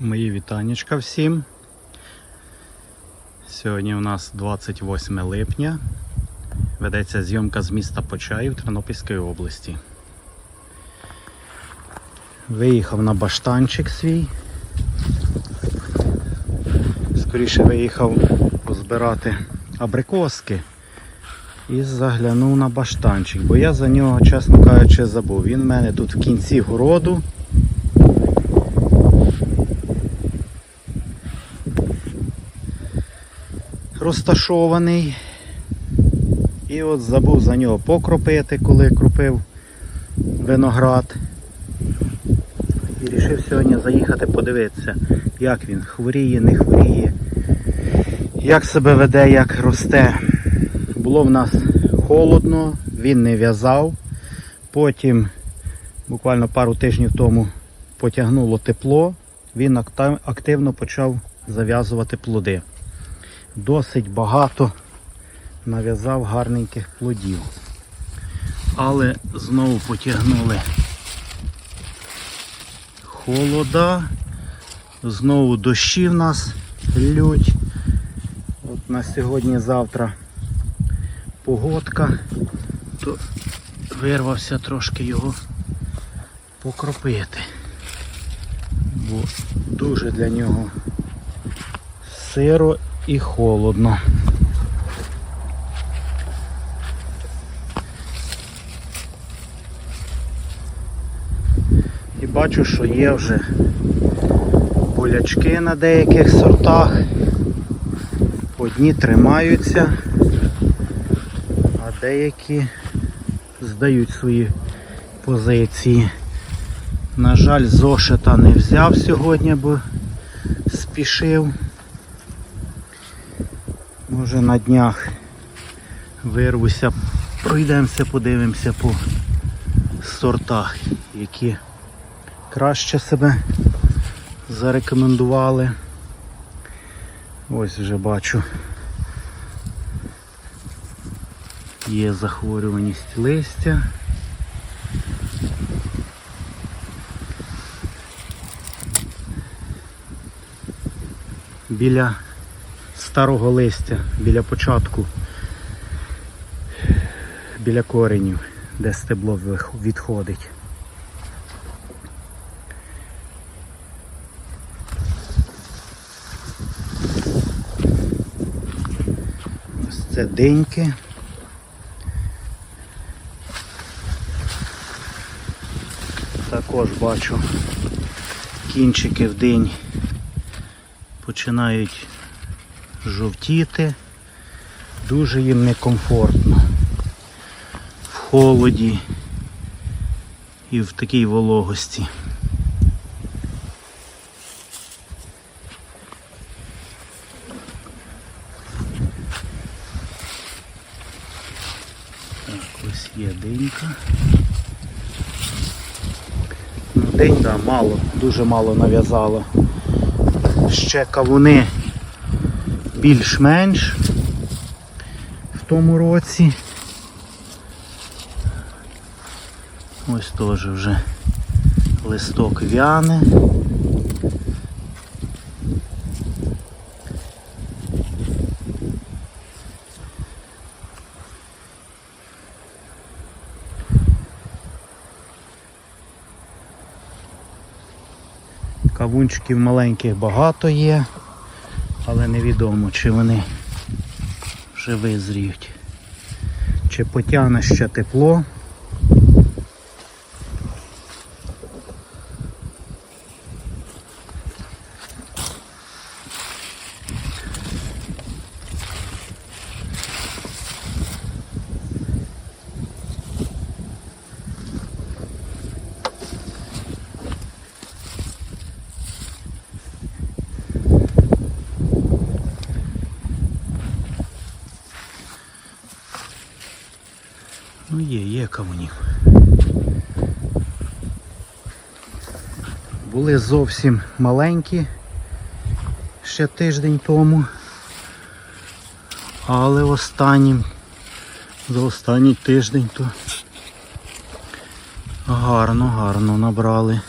Мої вітанечка всім. Сьогодні у нас 28 липня. Ведеться зйомка з міста Почаїв Тернопільської області. Виїхав на баштанчик свій. Скоріше виїхав позбирати абрикоски і заглянув на баштанчик, бо я за нього, чесно кажучи, забув. Він в мене тут в кінці городу. Розташований. І от забув за нього покропити, коли кропив виноград. І вирішив сьогодні заїхати подивитися, як він хворіє, не хворіє, як себе веде, як росте. Було в нас холодно, він не в'язав. Потім, буквально пару тижнів тому, потягнуло тепло, він активно почав зав'язувати плоди досить багато нав'язав гарненьких плодів. Але знову потягнули холода, знову дощі в нас лють. От на сьогодні-завтра погодка, то вирвався трошки його покропити. Бо дуже для нього сиро і холодно. І бачу, що є вже болячки на деяких сортах. Одні тримаються, а деякі здають свої позиції. На жаль, зошита не взяв сьогодні, бо спішив. Може на днях вирвуся, пройдемося, подивимося по сортах, які краще себе зарекомендували. Ось вже бачу. Є захворюваність листя. Біля старого листя біля початку, біля коренів, де стебло відходить. Ось це деньки. Також бачу кінчики в день починають жовтіти, дуже їм некомфортно в холоді і в такій вологості. Так, ось є динька. Ну, день, да, мало, дуже мало нав'язало. Ще кавуни більш-менш в тому році. Ось теж вже листок вяне. Кавунчиків маленьких багато є але невідомо, чи вони вже визріють. Чи потягне ще тепло. Ну є, є камунів. Були зовсім маленькі ще тиждень тому. Але останнім, за останній тиждень то гарно, гарно набрали.